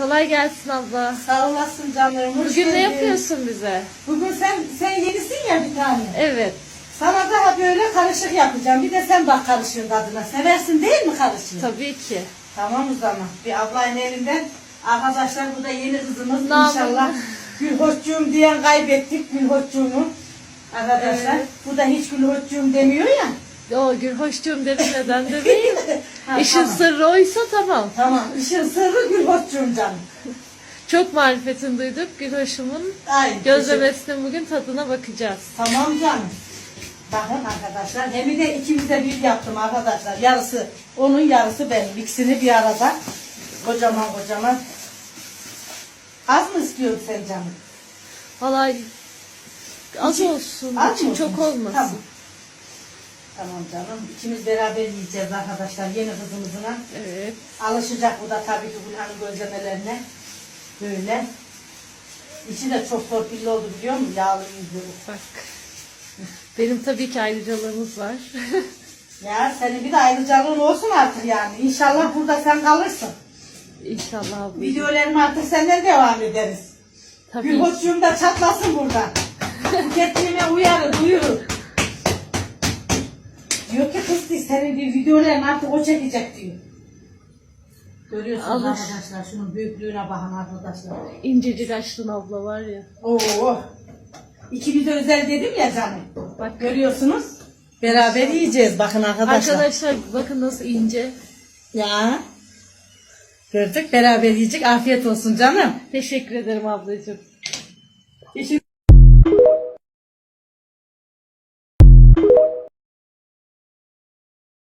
Kolay gelsin abla. Sağ olasın canlarım. hoş Bugün ne geldin. yapıyorsun bize? Bugün sen sen yenisin ya bir tane. Evet. Sana daha böyle karışık yapacağım. Bir de sen bak karışığın tadına. Seversin değil mi karışığı? Tabii ki. Tamam o zaman. Bir ablayın elinden. Arkadaşlar bu da yeni kızımız. Namı. İnşallah Gülhoşcuğum diyen kaybettik Gülhoşcuğumu. Arkadaşlar Evet. bu da hiç Gülhoşcuğum demiyor ya. O Gülhoşcuğum dedi neden demeyeyim. Ha, İşin tamam. sırrı oysa tamam. Tamam. İşin sırrı Gülhoşcuğum canım. Çok marifetini duyduk. Gülhoş'umun Ay, gözlemesinin bugün tadına bakacağız. Tamam canım. Bakın arkadaşlar hem de ikimize bir yaptım arkadaşlar. Yarısı onun yarısı benim. İkisini bir arada. Kocaman kocaman. Az mı istiyorsun sen canım? Vallahi az olsun. Az için mı çok olsun? olmasın. Tamam. Tamam canım. İkimiz beraber yiyeceğiz arkadaşlar. Yeni kızımızına. Evet. Alışacak bu da tabii ki Gülhan'ın gözlemelerine. Böyle. İçi de çok torpilli oldu biliyor musun? Yağlı yüzlü. Bak. Benim tabii ki ayrıcalığımız var. Ya senin bir de ayrıcalığın olsun artık yani. İnşallah burada sen kalırsın. İnşallah abla. Videolarımı artık senden devam ederiz. Tabii ki. Gülhoşcuğum da çatlasın burada. Tükettiğime uyarı, duyurur. Diyor ki kız diyor, senin bir videolarını artık o çekecek diyor. Görüyorsunuz Alış. arkadaşlar şunun büyüklüğüne bakın arkadaşlar. İncecik açtın abla var ya. Oo. İkimize özel dedim ya canım. Bak Görüyorsunuz. Beraber yiyeceğiz bakın arkadaşlar. Arkadaşlar bakın nasıl ince. Ya. Gördük beraber yiyecek. Afiyet olsun canım. Teşekkür ederim ablacığım. Teşekkür